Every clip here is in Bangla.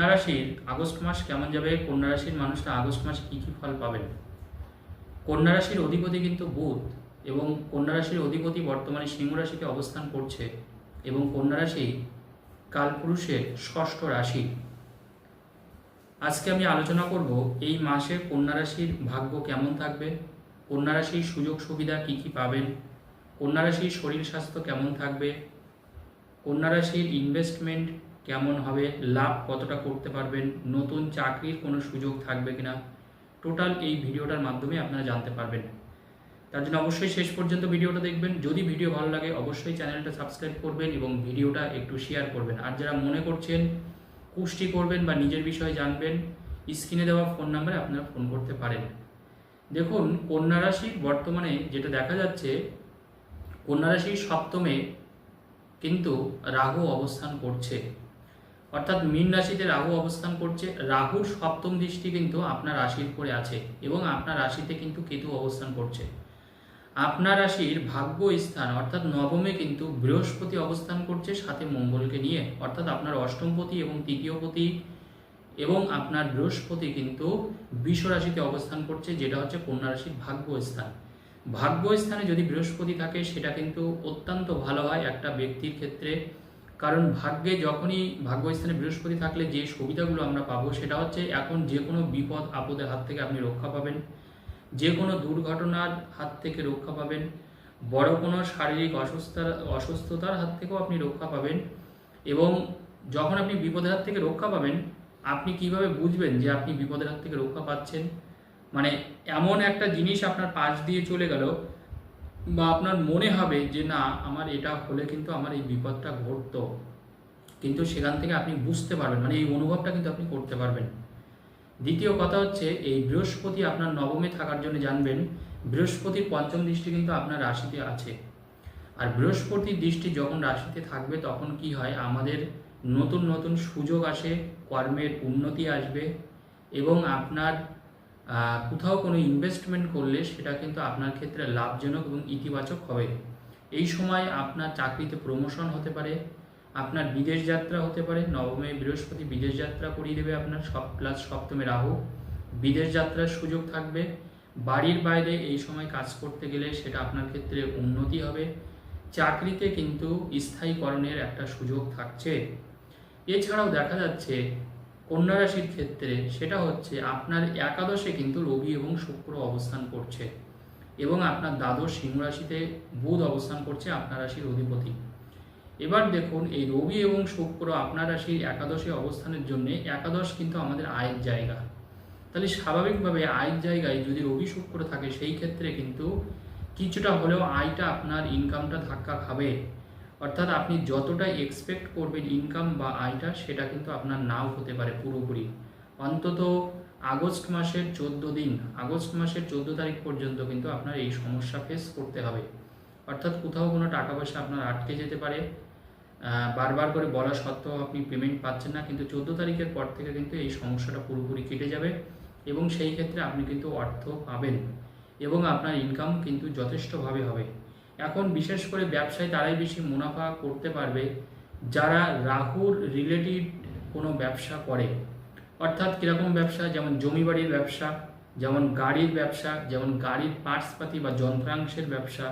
কন্যা রাশির আগস্ট মাস কেমন যাবে? কন্যা রাশির মানুষরা আগস্ট মাসে কী কী ফল পাবেন? কন্যা রাশির অধিপতি কিন্তু বুধ এবং কন্যা রাশির অধিপতি বর্তমানে সিংহ রাশিতে অবস্থান করছে এবং কন্যা রাশি কালপুরুষের ষষ্ঠ রাশি। আজকে আমি আলোচনা করব এই মাসে কন্যা রাশির ভাগ্য কেমন থাকবে? কন্যা রাশির সুযোগ সুবিধা কী কী পাবেন? কন্যা রাশির শরীর স্বাস্থ্য কেমন থাকবে? কন্যা রাশির ইনভেস্টমেন্ট কেমন হবে, লাভ কতটা করতে পারবেন, নতুন চাকরির কোনো সুযোগ থাকবে কিনা, টোটাল এই ভিডিওটার মাধ্যমে আপনারা জানতে পারবেন। তার জন্য অবশ্যই শেষ পর্যন্ত ভিডিওটা দেখবেন। যদি ভিডিও ভালো লাগে, অবশ্যই চ্যানেলটা সাবস্ক্রাইব করবেন এবং ভিডিওটা একটু শেয়ার করবেন। আর যারা মনে করছেন কুষ্টি করবেন বা নিজের বিষয়ে জানবেন, স্ক্রিনে দেওয়া ফোন নাম্বারে আপনারা ফোন করতে পারেন। দেখুন, কন্যা রাশির বর্তমানে যেটা দেখা যাচ্ছে, কন্যা রাশির সপ্তমে কিন্তু রাহু অবস্থান করছে। অর্থাৎ মীন রাশিতে রাহু অবস্থান করছে, রাহুর সপ্তম দৃষ্টি কিন্তু আপনার রাশির উপরে আছে এবং আপনার রাশিতে কিন্তু কেতু অবস্থান করছে। আপনার রাশির ভাগ্য স্থান অর্থাৎ নবমে কিন্তু বৃহস্পতি অবস্থান করছে, সাথে মঙ্গলকে নিয়ে। অর্থাৎ আপনার অষ্টমপতি এবং তৃতীয়পতি এবং আপনার বৃহস্পতি কিন্তু রাশিতে অবস্থান করছে, যেটা হচ্ছে কন্যা রাশির ভাগ্য স্থান ভাগ্য স্থানে যদি বৃহস্পতি থাকে, সেটা কিন্তু অত্যন্ত ভালো হয় একটা ব্যক্তির ক্ষেত্রে। কারণ ভাগ্যে যখনই ভাগ্যস্থানে বৃহস্পতি থাকলে যে সুবিধাগুলো আমরা পাবো, সেটা হচ্ছে এখন যে কোনো বিপদ আপদের হাত থেকে আপনি রক্ষা পাবেন, যে কোনো দুর্ঘটনার হাত থেকে রক্ষা পাবেন, বড় কোনো শারীরিক অসুস্থতার অসুস্থতার হাত থেকেও আপনি রক্ষা পাবেন এবং যখন আপনি বিপদের হাত থেকে রক্ষা পাবেন, আপনি কীভাবে বুঝবেন যে আপনি বিপদের হাত থেকে রক্ষা পাচ্ছেন? মানে এমন একটা জিনিস আপনার পাশ দিয়ে চলে গেল বা আপনার মনে হবে যে না, আমার এটা হলে কিন্তু আমার এই বিপদটা ঘটতো। কিন্তু সেখান থেকে আপনি বুঝতে পারবেন মানে এই অনুভবটা কিন্তু আপনি করতে পারবেন। দ্বিতীয় কথা হচ্ছে, এই বৃহস্পতি আপনার নবমে থাকার জন্য জানবেন, বৃহস্পতির পঞ্চম দৃষ্টি কিন্তু আপনার রাশিতে আছে। আর বৃহস্পতির দৃষ্টি যখন রাশিতে থাকবে, তখন কি হয়? আমাদের নতুন নতুন সুযোগ আসে, কর্মের উন্নতি আসবে এবং আপনার কোথাও কোনো ইনভেস্টমেন্ট করলে সেটা কিন্তু আপনার ক্ষেত্রে লাভজনক এবং ইতিবাচক হবে। এই সময় আপনার চাকরিতে প্রমোশন হতে পারে, আপনার বিদেশ যাত্রা হতে পারে, নবমে বৃহস্পতি বিদেশ যাত্রা করিয়ে দেবে আপনার সব প্লাস সপ্তমে রাহু। বিদেশ যাত্রার সুযোগ থাকবে। বাড়ির বাইরে এই সময় কাজ করতে গেলে সেটা আপনার ক্ষেত্রে উন্নতি হবে। চাকরিতে কিন্তু স্থায়ীকরণের একটা সুযোগ থাকছে। এছাড়াও দেখা যাচ্ছে কন্যা রাশির ক্ষেত্রে সেটা হচ্ছে আপনার একাদশে কিন্তু রবি এবং শুক্র অবস্থান করছে এবং আপনার দ্বাদশ সিংহ রাশিতে বুধ অবস্থান করছে আপনার রাশির অধিপতি। এবার দেখুন, এই রবি এবং শুক্র আপনার রাশির একাদশে অবস্থানের জন্য একাদশ কিন্তু আমাদের আয়ের জায়গা। তাহলে স্বাভাবিকভাবে আয়ের জায়গায় যদি রবি শুক্র থাকে, সেই ক্ষেত্রে কিন্তু কিছুটা হলেও আয়টা আপনার ইনকামটা ধাক্কা খাবে। অর্থাৎ আপনি যতটা এক্সপেক্ট করবেন ইনকাম বা আয়টা, সেটা কিন্তু আপনার নাও হতে পারে পুরোপুরি। অন্তত আগস্ট মাসের চোদ্দ দিন, আগস্ট মাসের চোদ্দ তারিখ পর্যন্ত কিন্তু আপনার এই সমস্যা ফেস করতে হবে। অর্থাৎ কোথাও কোনো টাকা পয়সা আপনার আটকে যেতে পারে। বারবার করে বলা সত্ত্বেও আপনি পেমেন্ট পাচ্ছেন না, কিন্তু চোদ্দ তারিখের পর থেকে কিন্তু এই সমস্যাটা পুরোপুরি কেটে যাবে এবং সেই ক্ষেত্রে আপনি কিন্তু অর্থ পাবেন এবং আপনার ইনকাম কিন্তু যথেষ্টভাবে হবে। এখন বিশেষ করে ব্যবসায় তারাই বেশি মুনাফা করতে পারবে যারা রাহুর রিলেটেড কোনো ব্যবসা করে। অর্থাৎ কীরকম ব্যবসা? যেমন জমি বাড়ির ব্যবসা, যেমন গাড়ির ব্যবসা, যেমন গাড়ির পার্টসপাতি বা যন্ত্রাংশের ব্যবসা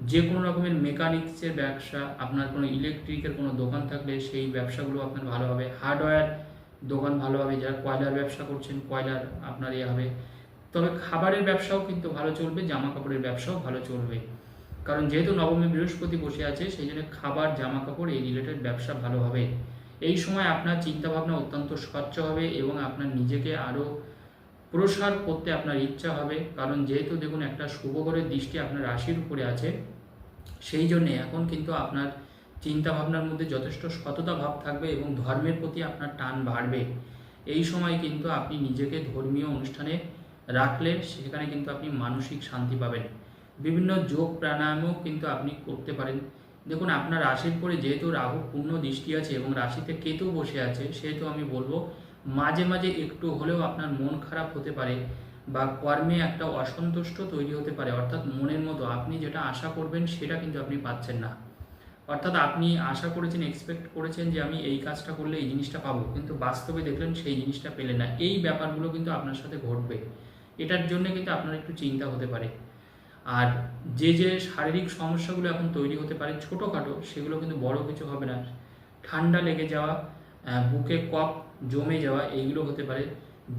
যে কোনো রকমের মেকানিক্সের ব্যবসা, আপনার কোনো ইলেকট্রিকের কোনো দোকান থাকলে সেই ব্যবসাগুলো আপনার ভালো হবে। হার্ডওয়্যার দোকান ভালো হবে, যারা কয়লার ব্যবসা করছেন, কয়লার আপনার ইয়ে হবে। তবে খাবারের ব্যবসাও কিন্তু ভালো চলবে জামা কাপড়ের ব্যবসাও ভালো চলবে। কারণ যেহেতু নবমী বৃহস্পতি বসে আছে, সেই জন্য খাবার জামা কাপড় এই রিলেটেড ব্যবসা ভালো হবে। এই সময় আপনার চিন্তাভাবনা অত্যন্ত স্বচ্ছ হবে এবং আপনার নিজেকে আরও প্রসার করতে আপনার ইচ্ছা হবে। কারণ যেহেতু দেখুন একটা শুভকরের দৃষ্টি আপনার রাশির উপরে আছে, সেই জন্যে এখন কিন্তু আপনার চিন্তা ভাবনার মধ্যে যথেষ্ট সততা ভাব থাকবে এবং ধর্মের প্রতি আপনার টান বাড়বে। এই সময় কিন্তু আপনি নিজেকে ধর্মীয় অনুষ্ঠানে রাখলে সেখানে কিন্তু আপনি মানসিক শান্তি পাবেন। বিভিন্ন যোগ প্রাণায়ামও কিন্তু আপনি করতে পারেন। দেখুন, আপনার রাশির পরে যেহেতু রাহু পূর্ণ দৃষ্টি আছে এবং রাশিতে কেতু বসে আছে, সেহেতু আমি বলব মাঝে মাঝে একটু হলেও আপনার মন খারাপ হতে পারে বা কর্মে একটা অসন্তুষ্ট তৈরি হতে পারে। অর্থাৎ মনের মতো আপনি যেটা আশা করবেন সেটা কিন্তু আপনি পাচ্ছেন না। অর্থাৎ আপনি আশা করেছেন এক্সপেক্ট করেছেন যে আমি এই কাজটা করলে এই জিনিসটা পাবো, কিন্তু বাস্তবে দেখলেন সেই জিনিসটা পেলেন না। এই ব্যাপারগুলো কিন্তু আপনার সাথে ঘটবে। এটার জন্য কিন্তু আপনার একটু চিন্তা হতে পারে। আর যে যে শারীরিক সমস্যাগুলো এখন তৈরি হতে পারে ছোটোখাটো, সেগুলো কিন্তু বড় কিছু হবে না। ঠান্ডা লেগে যাওয়া বুকে কপ জমে যাওয়া, এইগুলো হতে পারে।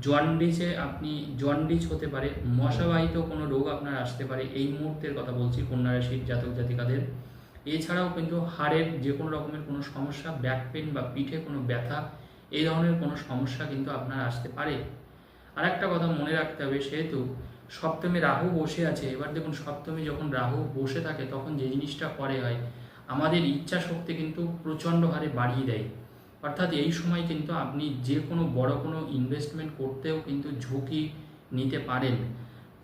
জন্ডিসে আপনি, জন্ডিস হতে পারে। মশাবাহিত কোনো রোগ আপনার আসতে পারে। এই মুহূর্তের কথা বলছি কন্যা রাশির জাতক জাতিকাদের। এছাড়াও কিন্তু হাড়ের যে কোনো রকমের কোনো সমস্যা ব্যাক পেন বা পিঠে কোনো ব্যথা, এই ধরনের কোনো সমস্যা কিন্তু আপনার আসতে পারে। আর একটা কথা মনে রাখতে হবে, সেহেতু সপ্তমে রাহু বসে আছে। এবার দেখুন, সপ্তমে যখন রাহু বসে থাকে, তখন যে জিনিসটা করে হয়, আমাদের ইচ্ছা শক্তি কিন্তু প্রচণ্ড হারে বাড়িয়ে দেয়। অর্থাৎ এই সময় কিন্তু আপনি যে কোনো বড় কোনো ইনভেস্টমেন্ট করতেও কিন্তু ঝুঁকি নিতে পারেন।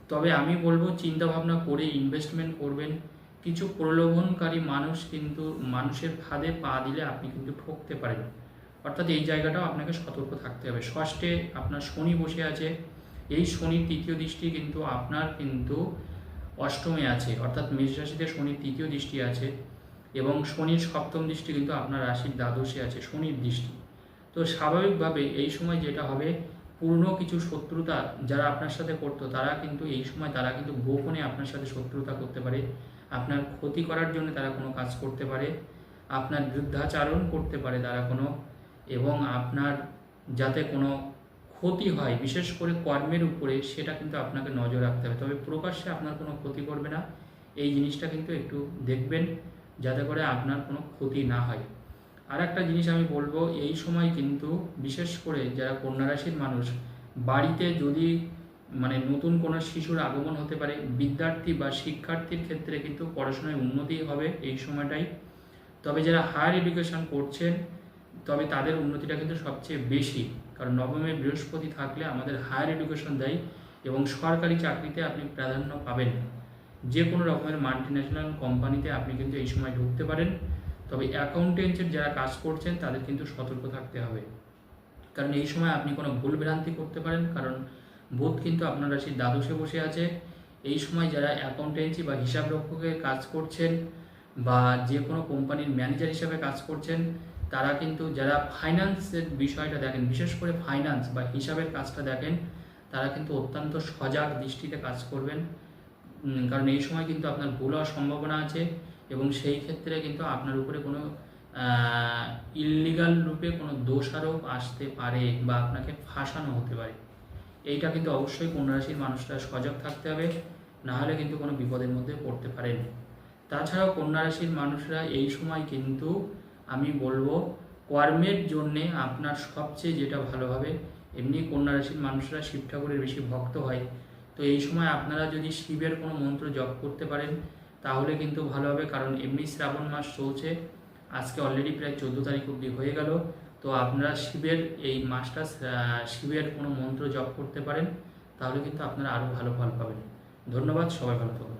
তবে আমি বলব চিন্তা ভাবনা করে ইনভেস্টমেন্ট করবেন। কিছু প্রলোভনকারী মানুষ কিন্তু মানুষের ফাঁদে পা দিলে আপনি কিন্তু ঠকতে পারেন। অর্থাৎ এই জায়গাটাও আপনাকে সতর্ক থাকতে হবে। ষষ্ঠে আপনার শনি বসে আছে। এই শনির তৃতীয় দৃষ্টি কিন্তু আপনার কিন্তু অষ্টমে আছে, অর্থাৎ মেষ রাশিতে শনির তৃতীয় দৃষ্টি আছে এবং শনির সপ্তম দৃষ্টি কিন্তু আপনার রাশির দ্বাদশে আছে, শনির দৃষ্টি। তো স্বাভাবিকভাবে এই সময় যেটা হবে, পূর্ণ কিছু শত্রুতা যারা আপনার সাথে করতো, তারা কিন্তু এই সময় তারা কিন্তু গোপনে আপনার সাথে শত্রুতা করতে পারে, আপনার ক্ষতি করার জন্য তারা কোনো কাজ করতে পারে, আপনার যুদ্ধাচারণ করতে পারে তারা কোনো, এবং আপনার যাতে কোনো ক্ষতি হয়, বিশেষ করে কর্মের উপরে, সেটা কিন্তু আপনাকে নজর রাখতে হবে। তবে প্রকাশ্যে আপনার কোনো ক্ষতি করবে না। এই জিনিসটা কিন্তু একটু দেখবেন, যাতে করে আপনার কোনো ক্ষতি না হয়। আর একটা জিনিস আমি বলব, এই সময় কিন্তু বিশেষ করে যারা কন্যা রাশির মানুষ, বাড়িতে যদি মানে নতুন কোনো শিশুর আগমন হতে পারে, বিদ্যার্থী বা শিক্ষার্থীর ক্ষেত্রে কিন্তু পড়াশোনায় উন্নতি হবে এই সময়টাই। তবে যারা হায়ার এডুকেশন করছেন, তবে তাদের উন্নতিটা কিন্তু সবচেয়ে বেশি। কারণ নবমে বৃহস্পতি থাকলে আমাদের হায়ার এডুকেশন দেয় এবং সরকারি চাকরিতে আপনি প্রাধান্য পাবেন। যে কোনো রকমের মাল্টি ন্যাশনাল কোম্পানিতে আপনি কিন্তু এই সময় ঢুকতে পারেন। তবে অ্যাকাউন্টেন্টের যারা কাজ করছেন, তাদের কিন্তু সতর্ক থাকতে হবে। কারণ এই সময় আপনি কোনো ভুল ভ্রান্তি করতে পারেন, কারণ বুধ কিন্তু আপনার রাশির দ্বাদশে বসে আছে। এই সময় যারা অ্যাকাউন্টেন্সি বা হিসাব রক্ষকের কাজ করছেন বা যে কোনো কোম্পানির ম্যানেজার হিসাবে কাজ করছেন তারা কিন্তু যারা ফাইন্যান্সের বিষয়টা দেখেন, বিশেষ করে ফাইন্যান্স বা হিসাবের কাজটা দেখেন, তারা কিন্তু অত্যন্ত সজাগ দৃষ্টিতে কাজ করবেন। কারণ এই সময় কিন্তু আপনার ভুল হওয়ার সম্ভাবনা আছে এবং সেই ক্ষেত্রে কিন্তু আপনার উপরে কোনো ইললিগাল রূপে কোনো দোষারোপ আসতে পারে বা আপনাকে ফাঁসানো হতে পারে। এইটা কিন্তু অবশ্যই কন্যা রাশির মানুষরা সজাগ থাকতে হবে, না হলে কিন্তু কোনো বিপদের মধ্যে পড়তে পারেন। তাছাড়াও কন্যা রাশির মানুষরা এই সময় কিন্তু আমি বলব, কর্মের জন্যে আপনার সবচেয়ে যেটা ভালো হবে, এমনি কন্যা রাশির মানুষরা শিব ঠাকুরের বেশি ভক্ত হয়। তো এই সময় আপনারা যদি শিবের কোনো মন্ত্র জপ করতে পারেন, তাহলে কিন্তু ভালো হবে, কারণ এমনি শ্রাবণ মাস চলছে, আজকে অলরেডি প্রায় চোদ্দ তারিখ অবধি হয়ে গেল। তো আপনারা শিবের এই মাসটা শিবের কোনো মন্ত্র জপ করতে পারেন, তাহলে কিন্তু আপনারা আরও ভালো ফল পাবেন। ধন্যবাদ, সবাই ভালো থাকুন।